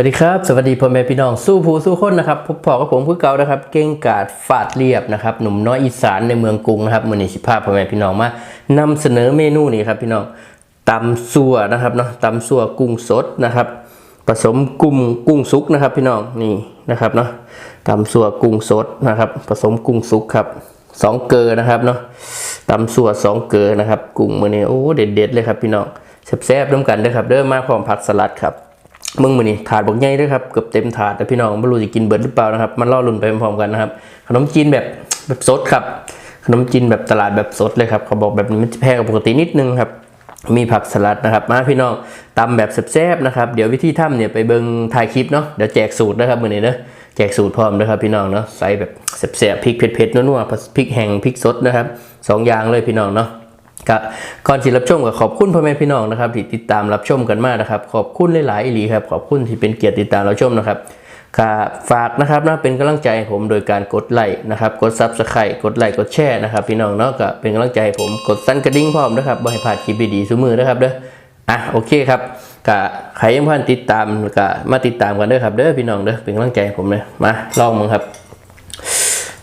วัสดีครับ สวัสดีพ่อแม่พี่น้องสู้ผู้สู้คนนะครับพบพอกับผมคือเก่านะครับ เก่งกาดฟาดเรียบนะครับหนุ่มน้อยอีสานในเมืองกรุงนะครับมือนี้สิภาพพ่อแม่พี่น้องมานำเสนอเมนูนี้ครับพี่น้องตำซัวนะครับเนาะตำซัวกุ้งสดนะครับ ผสมกุ้งกุ้งสุกนะครับ พี่น้องนี่นะครับเนาะตำซัวกุ้งสดนะครับ ผสมกุ้งสุกครับสองเกลอนะครับเนาะตำซัวสองเกลอนะครับ กุ้งมือนี้โอ้เด็ดๆเลยครับพี่น้องแซ่บๆร่วมกันเด้อครับเด้อมาพร้อมผักสลัดครับ มึงมือนี่ถาดบอกใหญ่ด้วยครับเกือบเต็มถาดแต่พี่น้องไม่รู้จะกินเบิร์ดหรือเปล่านะครับมันล่อลุ่นไปพร้อมกันนะครับ ขนมจีนแบบแบบสดครับ ขนมจีนแบบตลาดแบบสดเลยครับเขาบอกแบบนี้มันจะแพงกว่าปกตินิดนึงครับมีผักสลัดนะครับมาพี่น้องตำแบบแซ่บๆนะครับเดี๋ยววิธีทำเนี่ยไปเบิ่งถ่ายคลิปเนาะเดี๋ยวแจกสูตรนะครับมือนี้เนาะแจกสูตรพร้อมนะครับพี่น้องเนาะใส่แบบแซ่บๆพริกเผ็ดๆนัวๆพริกแห้งพริกสดนะครับสองอย่างเลยพี่น้องเนาะ ก็ก่อนที่รับชมก็ขอบคุณพ่อแม่พี่น้องนะครับที่ติดตามรับชมกันมากนะครับขอบคุณหลายๆอีหลีครับขอบคุณที่เป็นเกียรติติดตามรับชมนะครับก็ฝากนะครับนะเป็นกำลังใจให้ผมโดยการกดไลค์นะครับกดซับสไครต์กดไลค์กดแชร์นะครับพี่น้องเนาะก็เป็นกำลังใจให้ผมกดสั่นกระดิ่งพร้อมนะครับบ่ให้พลาดคลิปดีๆซุมือนะครับเด้ออะโอเคครับก็ใครยังพันติดตามก็มาติดตามกันเด้อครับเด้อพี่น้องเด้อเป็นกำลังใจให้ผมเลยมาลองมึงครับ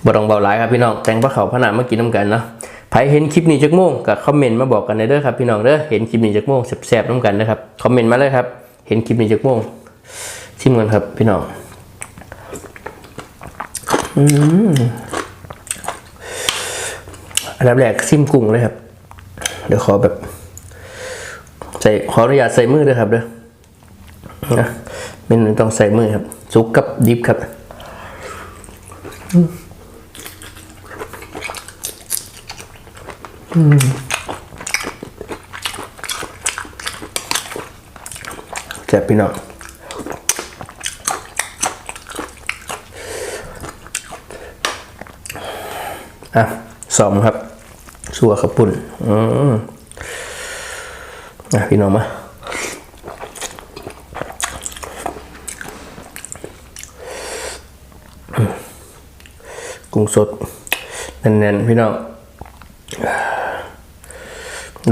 บ่ต้องเบาหลายครับพี่น้องแต่งพระเขาพระนามมากินน้ำกันเนาะ ใครเห็นคลิปนี้จักโมงก็คอมเมนต์มาบอกกันในเด้อครับพี่น้องเด้อเห็นคลิปนี้จักโมงแซ่บๆน้ำกันนะครับคอมเมนต์มาเลยครับ เห็นคลิปนี้จักโมงชิมกันครับพี่น้องอืมอันดับแรกซิมกุ้งเลยครับ เดี๋ยวขอแบบ ใส่ขออนุญาตใส่มือด้วยครับเด้อนะเป็นต้องใส่มือครับซุกกับดิบครับ แซ่บพี่น้องอะสอมครับ สัวขับปุ่นอืมอะพี่น้องมากุ้งสดแน่นๆพี่น้อง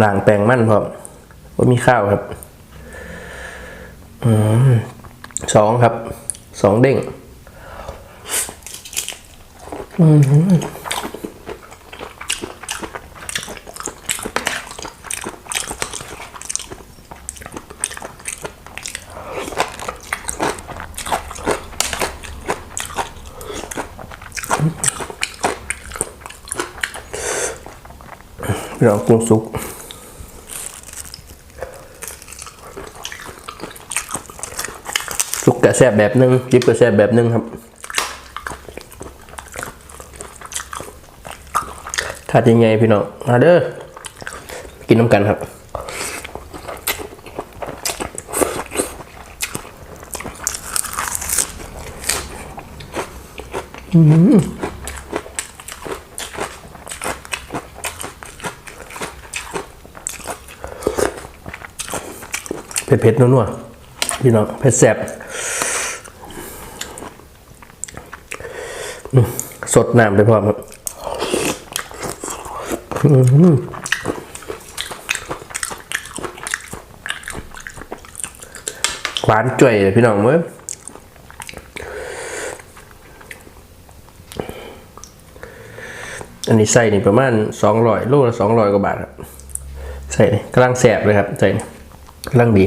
ล้างแปรงมั่นพร้อมว่ามีข้าวครับอสองครับ สองเด้งอืมเรากุ้งสุก สุกกระ แซบแบบหนึงยิบกระแซบแบบหนึงครับ ถ้ายังไงพี่น้องมาเด้อกินน้ำกันครับเผ็ดๆนัวๆพี่น้องเผ็ดแซ่บอืม สดน้ำไปพร้อมครับหวานจ่วยเลยพี่น้องเว้ยอันนี้ใส่นี่ประมาณสองร้อยโลละสองร้อยกว่าบาทครับใส่นี่กำลังแสบเลยครับใส่นี่กำลังดี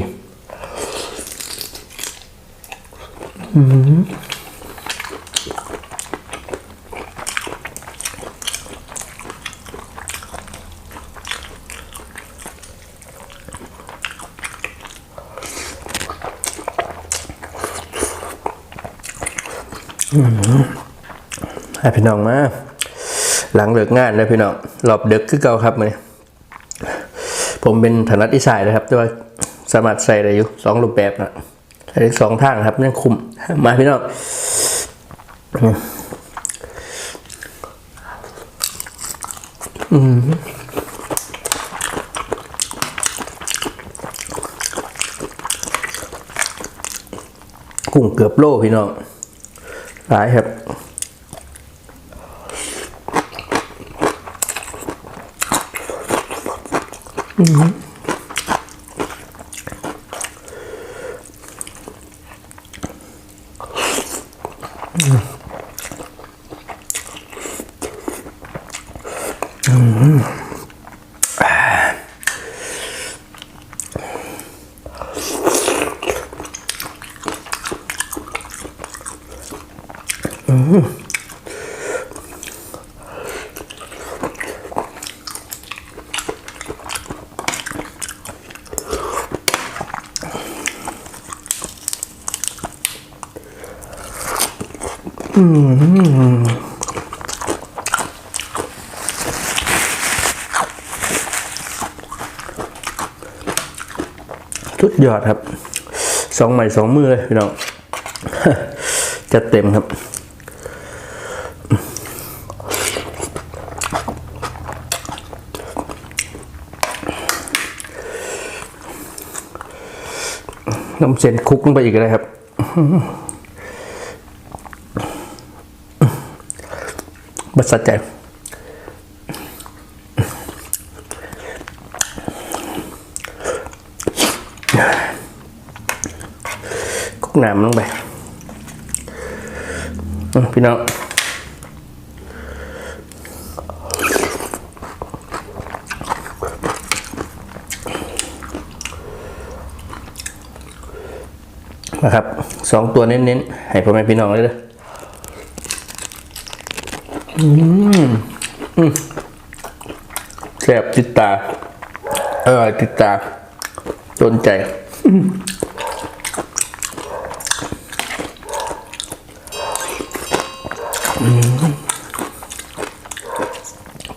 ให้พี่น้องมา หลังเลิกงานนะพี่น้องรอบเดึกคือเก่าครับมือนี้ผมเป็นถนัดอีสายนะครับ แต่ว่าสามารถใส่ได้อยู่สองรูปแบบนะใส่ได้สองทางครับนั่นคุมมาพี่น้องอืมกุ้งเกือบโลพี่น้อง หลายครับอืม สุดยอดครับ สองใหม่สองมือเลยพี่น้องจะเต็มครับน้ำเส้นคลุกลงไปอีกเลยครับ บัด สัดใจคลุกน้ำลงไปพี่น้องนะครับสองตัวเน้นๆ ให้พ่อแม่พี่น้องเลยเด้อ อืมอืมแซ่บติดตา เออติดตาโดนใจ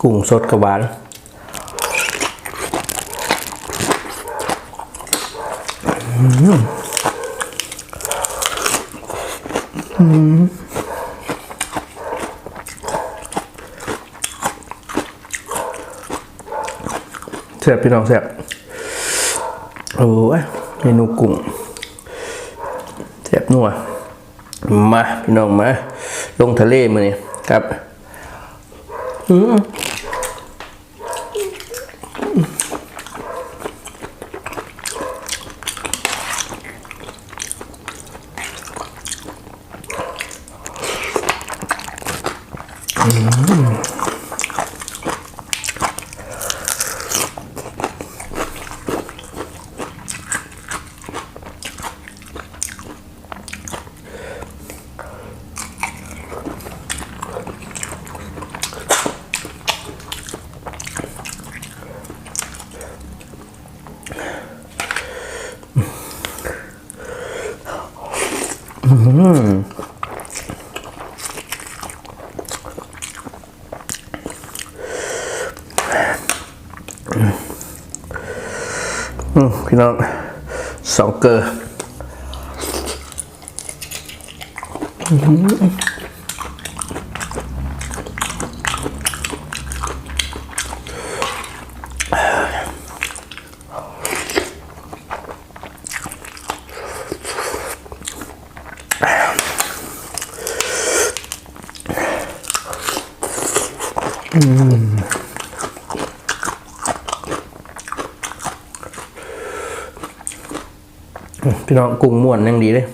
กุ้งสดกระหวานอืม แซ่บพี่น้องแซ่บโอ้ยเมนูกุ้งแซ่บนัวมาพี่น้องมา ลงทะเลมาเนี่ยครับอืม พี่น้องสองเกอ พี่น้องกุ้งม่วนยังดีเลย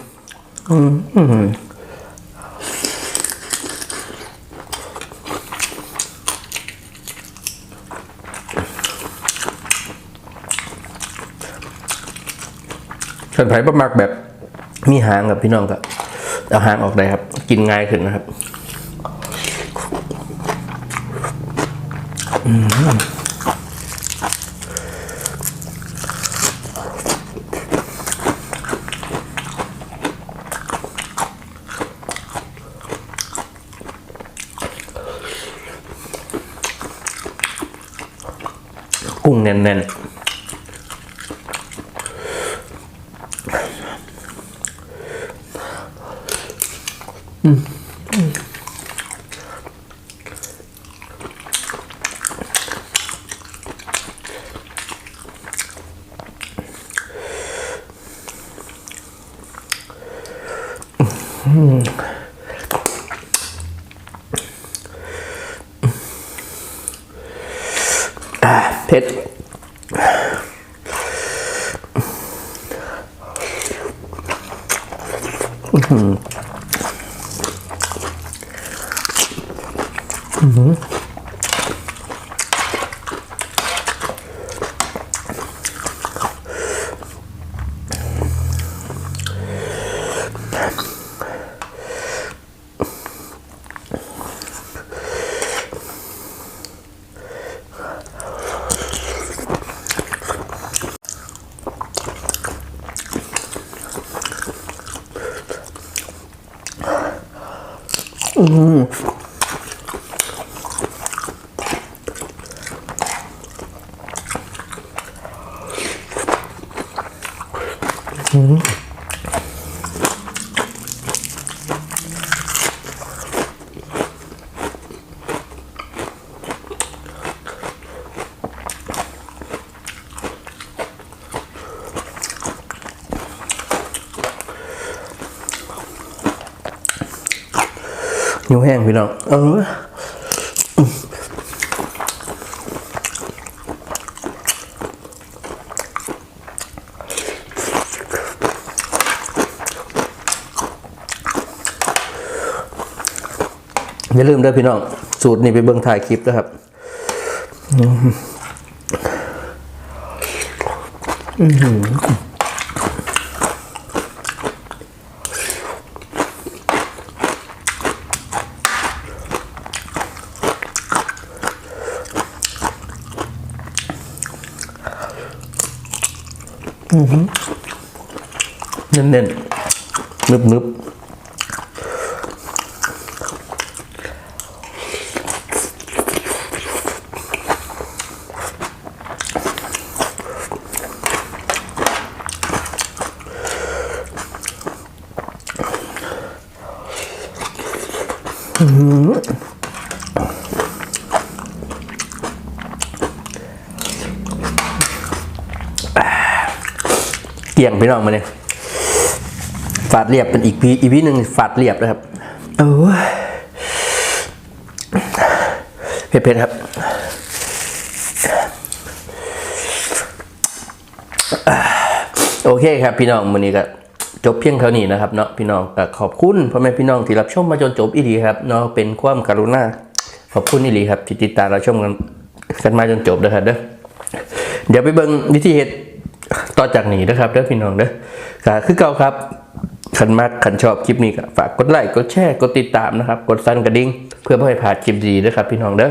อืมอืมส่วนไผ่ประมักแบบมีหางกับพี่น้องก็เอาหางออกได้ครับ กินง่ายขึ้นนะครับกุ้ง แน่นๆอ่าเผ็ด Hum. นิ้วแห้งพี่น้องเอออย่าลืมด้อพี่น้อง สูตรนี้ไปเบิ่งถ่ายคลิปนะครับ เน้นๆนึบๆ เกี่ยงพี่น้องมาเนี่ยฝาดเรียบเป็นอีกพีอีพีหนึ่งฝาดเรียบนะครับเออเผ็ดๆครับโอเคครับพี่น้องวันนี้ก็จบเพียงเท่านี้นะครับเนาะพี่น้องก็ขอบคุณพ่อแม่พี่น้องที่รับชมมาจนจบอีดีครับเนาะเป็นความกรุณาขอบคุณอีดีครับที่ติดตามรับชมกันกันมาจนจบนะครับเด้อเดี๋ยวไปเบิ่งวิธีเฮ็ด ต่อจากนี้นะครับเด้อพี่น้องเด้อคือเก่าครับขันมากขันชอบคลิปนี้ก็ฝากกดไลค์กดแชร์กดติดตามนะครับ กดสั่นกระดิ่งเพื่อไม่ให้พลาดคลิปดีนะครับ พี่น้องเด้อ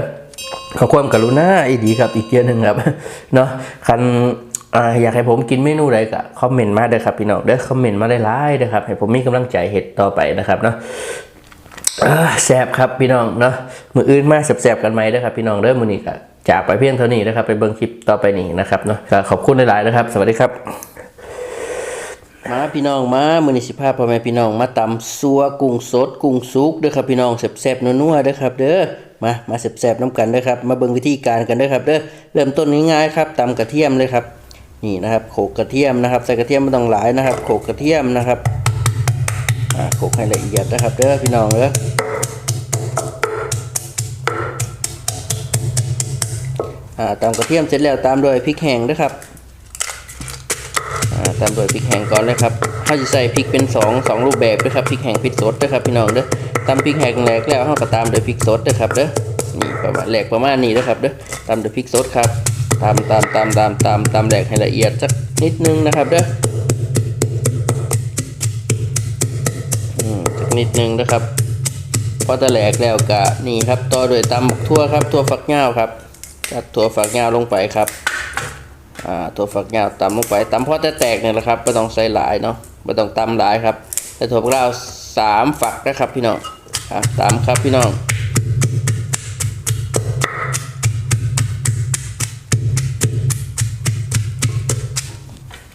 ขอความกรุณาอีดีครับอีกเยอะหนึ่งครับเนาะคันอยากให้ผมกินเมนูใดก็คอมเมนต์มาเด้อครับพี่น้องเด้อคอมเมนต์มาได้หลายเด้อครับให้ผมมีกำลังใจเห็ดต่อไปนะครับเนาะแซบครับพี่น้องเนาะมืออื่นมาแซบๆกันไหมนะครับพี่น้องเด้อมือนี้ก็ จากไปเพียงเท่านี้นะครับ ไปเบิ่งคลิปต่อไปนี้นะครับเนาะขอบคุณหลายๆนะครับ สวัสดีครับ มาพี่น้องมามือนี้สิพาพ่อแม่พี่น้องมาตำซัวกุ้งสดกุ้งสุกเด้อครับพี่น้องแซ่บๆนัวๆเด้อครับ เด้อมามาแซ่บๆน้ำกันเด้อครับมาเบิ่งวิธีการกันเด้อครับเด้อเริ่มต้นง่ายๆครับตำกระเทียมเลยครับนี่นะครับโขกกระเทียมนะครับใส่กระเทียมไม่ต้องหลายนะครับโขกกระเทียมนะครับอ่าโขกให้ละเอียดนะครับเด้อพี่น้องเด้อ ตามกระเทียมเสร็จแล้วตามด้วยพริกแห้งด้วยครับตามด้วยพริกแห้งก่อนเลยครับเขาจะใส่พริกเป็นสองสองรูปแบบด้วยครับพริกแห้งพริกสดด้วยครับพี่น้องเด้อตามพริกแห้งแรกแล้วเขาก็ตามด้วยพริกสดด้วยครับเด้อนี่ประมาณแหลกประมาณนี้นะครับเด้อตามด้วยพริกสดครับตามตามตามตามตามตามแหลกให้ละเอียดสักนิดนึงนะครับเด้ออืมสักนิดนึงนะครับพอตะแหลกแล้วก็นี่ครับต่อด้วยตำบักทั่วครับทั่วฝักยาวครับ จัดถั่วฝักยาวลงไปครับอ่าถั่วฝักยาวตำลงไปตำพอจะแตกเนี่ยแหละครับไม่ต้องใส่หลายเนาะไม่ต้องตำหลายครับแต่ถั่วฝักยาวสามฝักนะครับพี่น้องอะตำครับพี่น้อง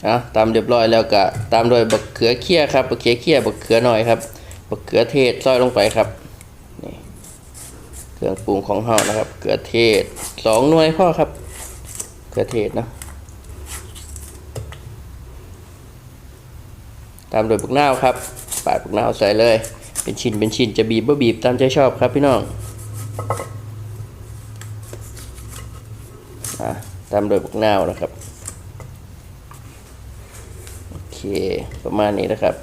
อะตำเรียบร้อยแล้วก็ตามด้วยบักเขือเคี่ยครับบักเขือเคี่ยบักเขือหน่อยครับบักเขือเทศซอยลงไปครับ ครื่องปรุงของเฮานะครับ เกลือเทศสองหน่วยพ่อครับ เกลือเทศนะตามโดยบุกนาวครับปาดบุกนาวใส่เลย เป็นชิ้นเป็นชิ้นจะบีบบ่บีบตามใจชอบครับพี่น้องอะตามโดยบุกนาวนะครับ โอเค ประมาณนี้นะครับ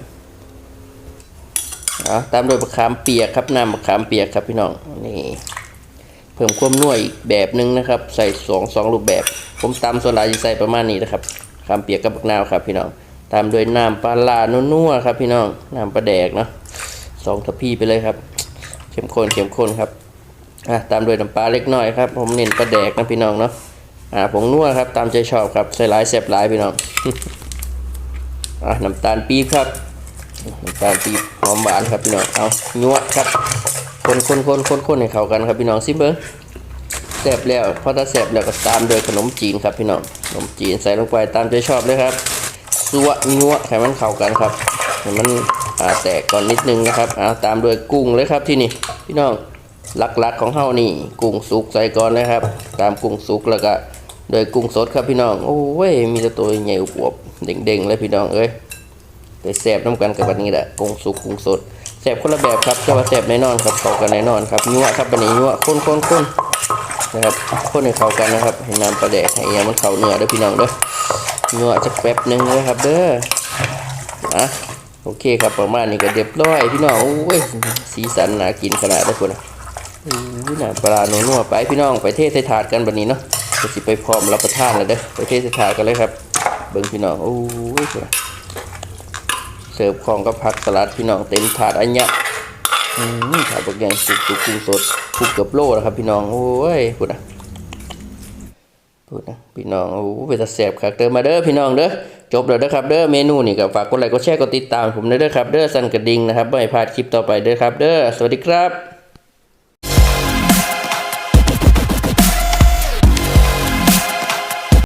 เอาตามโดวยมะขามเปียกครับน้ำมะขามเปียกครับพี่น้องนี่เพิ่มความนัวอีกแบบหนึงนะครับ ใส่สองสองรูปแบบ ผมตำส่วนหลายจะใส่ประมาณนี้นะครับขามเปียกกับบักนาวครับพี่น้องตามด้วยน้ำปลาลานัวๆครับพี่น้องน้ำปลาแดกเนาะสองทัพพีไปเลยครับเข้มข้นเข้มข้นครับอะตามด้วยน้ำปลาเล็กน้อยครับ ผมเน้นปลาแดกนะพี่น้องเนาะอ่าผงนัวครับตามใจชอบครับใส่หลายแซ่บหลายพี่น้องอะน้ำตาลปี๊บครับน้ำตาลปี๊บ อมหวานครับพี่น้อง เอานัวครับ คนคนคนคนคนให้เข้ากันครับพี่น้องซิเบิ้งแซบแล้วพอถ้าแซบแล้วก็ตามด้วยขนมจีนครับพี่น้อง ขนมจีนใส่ลงไปตามใจชอบเลยครับสัวนัวให้มันเข้ากันครับให้มันแตกก่อนนิดนึงนะครับเอาตามด้วยกุ้งเลยครับที่นี่พี่น้องหลักๆของเฮานี่กุ้งสุกใส่ก่อนเลยครับ ตามกุ้งสุกแล้วก็โดยกุ้งสดครับพี่น้อง โอ้ย มีแต่ตัวใหญ่อวบๆเด้งๆเลยพี่น้องเอ้ย ไปแสบน้ำกันกับบันนี้แหละกงสุกกงสดแสบคนละแบบครับจะว่าแสบแน่นอนครับเข้ากันแน่นอนครับนัวครับบันนี้นัวข้นข้นข้นนะครับข้นให้เข้ากันนะครับให้น้ำปลาแดกให้ยังมันเข้าเนื้อเด้อพี่น้องเด้อนัวจะแป๊บหนึงเลยครับเด้ออะโอเคครับประมาณนี้ก็เรียบร้อยพี่น้องโอ้ยสีสันน่ากินขนาดได้อคนนะอู้ยน่าปลานัวไปพี่น้องไปเทศใส่ถาดกันบันนี้เนาะก็สิไปพร้อมรับประทานเลยเด้อไปเทใส่ถาดกันเลยครับ เบิ่งพี่น้องโอ้ย สิร์ฟของกับผักสลัดพี่น้องเต็มถาดอันเนี้ยอืมถาดบักแดงสุกสุกกุ้งสดผูกเกือบโลนะครับ พี่น้องโอ้ยพูดนะพูดนะพี่น้องโอ้เป็นตาแสบครับเดินมาเด้อพี่น้องเด้อจบแล้วเด้อครับเด้อเมนูนี่ก็ฝากกดไลค์กดแชร์กดติดตามผมด้เด้อครับเด้อสั่นกระดิ่งนะครับไม่พลาดคลิปต่อไปเด้อครับเด้อสวัสดีครับ